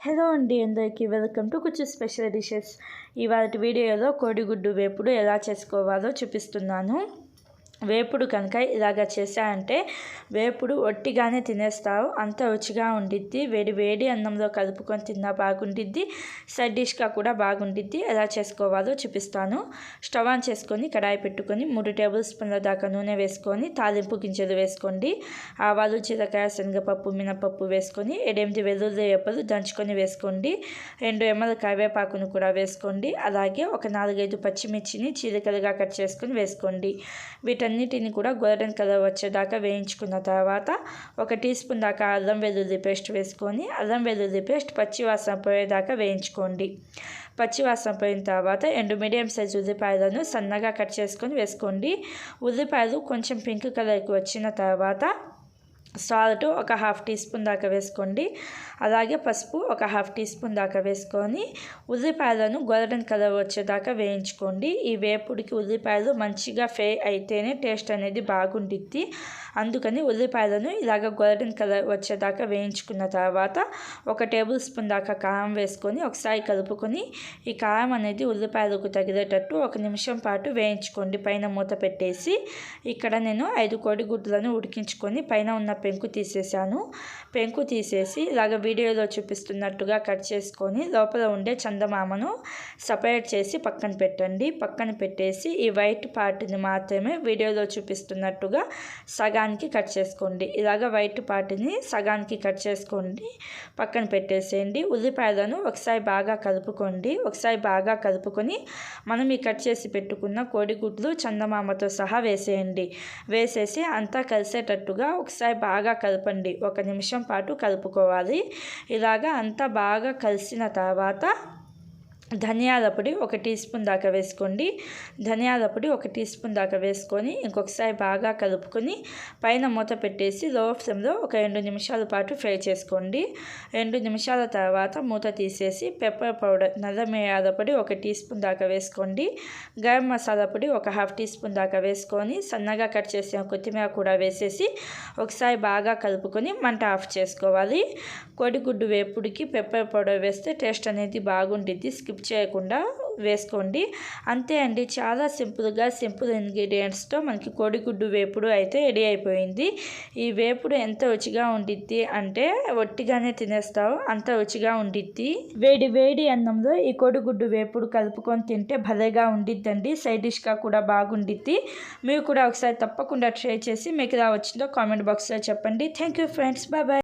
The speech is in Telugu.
హలో అండి అందరికీ వెల్కమ్ టు కొంచెం స్పెషల్ డిషెస్. ఇవాళ వీడియోలో కోడిగుడ్డు వేపుడు ఎలా చేసుకోవాలో చూపిస్తున్నాను. వేపుడు కనుక ఇలాగ చేశాయంటే వేపుడు ఒట్టిగానే తినేస్తావు అంత రుచిగా ఉండిద్ది. వేడి వేడి అన్నంలో కలుపుకొని తిన్నా బాగుండిద్ది సైడ్ డిష్గా కూడా బాగుండిద్ది. ఎలా చేసుకోవాలో చూపిస్తాను. స్టవ్ ఆన్ చేసుకొని కడాయి పెట్టుకొని మూడు టేబుల్ స్పూన్ల దాకా నూనె వేసుకొని తాలింపు గింజలు వేసుకోండి. ఆవాలు జీలకాయ శనగపప్పు మినపప్పు వేసుకొని ఎనిమిది వెల్లుల్లి ఎప్పలు దంచుకొని వేసుకోండి. రెండు ఎమ్మల కరివేపాకును కూడా వేసుకోండి. అలాగే ఒక నాలుగైదు పచ్చిమిర్చిని చీలికలుగా కట్ చేసుకొని వేసుకోండి. వీటి వీటన్నిటిని కూడా గోల్డెన్ కలర్ వచ్చేదాకా వేయించుకున్న తర్వాత ఒక టీ స్పూన్ దాకా అల్లం వెల్లుల్లి పేస్ట్ వేసుకొని అల్లం వెల్లుల్లి పేస్ట్ పచ్చివాసన పోయేదాకా వేయించుకోండి. పచ్చివాసన పోయిన తర్వాత ఎండు మీడియం సైజ్ ఉల్లిపాయలను సన్నగా కట్ చేసుకొని వేసుకోండి. ఉల్లిపాయలు కొంచెం పింక్ కలర్కి వచ్చిన తర్వాత సాల్ట్ ఒక హాఫ్ టీ స్పూన్ దాకా వేసుకోండి. అలాగే పసుపు ఒక హాఫ్ టీ స్పూన్ దాకా వేసుకొని ఉల్లిపాయలను గోల్డెన్ కలర్ వచ్చేదాకా వేయించుకోండి. ఈ వేపుడికి ఉల్లిపాయలు మంచిగా ఫ్రై అయితేనే టేస్ట్ అనేది బాగుంటుంది అందుకని ఉల్లిపాయలను ఇలాగ గోల్డెన్ కలర్ వచ్చేదాకా వేయించుకున్న తర్వాత ఒక టేబుల్ స్పూన్ దాకా కారం వేసుకొని ఒకసారి కలుపుకొని ఈ కారం అనేది ఉల్లిపాయలకు తగిలేటట్టు ఒక నిమిషం పాటు వేయించుకోండి. పైన మూత పెట్టేసి ఇక్కడ నేను ఐదు కోడి గుడ్లను ఉడికించుకొని పైన ఉన్న పెంకు తీసేసాను. పెంకు తీసేసి ఇలాగ వీడియోలో చూపిస్తున్నట్టుగా కట్ చేసుకొని లోపల ఉండే చందమామను సపరేట్ చేసి పక్కన పెట్టండి. పక్కన పెట్టేసి ఈ వైట్ పార్ట్ని మాత్రమే వీడియోలో చూపిస్తున్నట్టుగా సగానికి కట్ చేసుకోండి. ఇలాగ వైట్ పార్ట్ని సగానికి కట్ చేసుకోండి. పక్కన పెట్టేసేయండి. ఉల్లిపాయలను ఒకసారి బాగా కలుపుకోండి. ఒకసారి బాగా కలుపుకొని మనం ఈ కట్ చేసి పెట్టుకున్న కోడిగుడ్లు చందమామతో సహా వేసేయండి. వేసేసి అంతా కలిసేటట్టుగా ఒకసారి బాగా బాగా కలపండి. ఒక నిమిషం పాటు కలుపుకోవాలి. ఇలాగా అంతా బాగా కలిసిన తర్వాత ధనియాల పొడి ఒక టీ స్పూన్ దాకా వేసుకోండి. ధనియాల పొడి ఒక టీ స్పూన్ దాకా వేసుకొని ఇంకొకసారి బాగా కలుపుకొని పైన మూత పెట్టేసి లో ఫ్లేమ్లో ఒక రెండు నిమిషాల పాటు ఫ్రై చేసుకోండి. రెండు నిమిషాల తర్వాత మూత తీసేసి పెప్పర్ పౌడర్ నల్ల మిరియాల పొడి ఒక టీ స్పూన్ దాకా వేసుకోండి. గరం మసాలా పొడి ఒక హాఫ్ టీ స్పూన్ దాకా వేసుకొని సన్నగా కట్ చేసిన కొత్తిమీర కూడా వేసేసి ఒకసారి బాగా కలుపుకొని మంట ఆఫ్ చేసుకోవాలి. కోడిగుడ్డు వేపుడికి పెప్పర్ పౌడర్ వేస్తే టేస్ట్ అనేది బాగుంటుంది స్కిప్ స్కిప్ చేయకుండా వేసుకోండి. అంతే అండి. చాలా సింపుల్గా సింపుల్ ఇంగ్రీడియంట్స్తో మనకి కోడిగుడ్డు వేపుడు అయితే రెడీ అయిపోయింది. ఈ వేపుడు ఎంత రుచిగా ఉండిద్ది అంటే ఒట్టిగానే తినేస్తావు అంత రుచిగా ఉండిద్ది. వేడి వేడి అన్నంలో ఈ కోడిగుడ్డు వేపుడు కలుపుకొని తింటే భలేగా ఉండిద్దండి. సైడ్ డిష్గా కూడా బాగుండిద్ది. మీరు కూడా ఒకసారి తప్పకుండా ట్రై చేసి మీకు ఇలా వచ్చిందో కామెంట్ బాక్స్లో చెప్పండి. Thank you friends. Bye bye.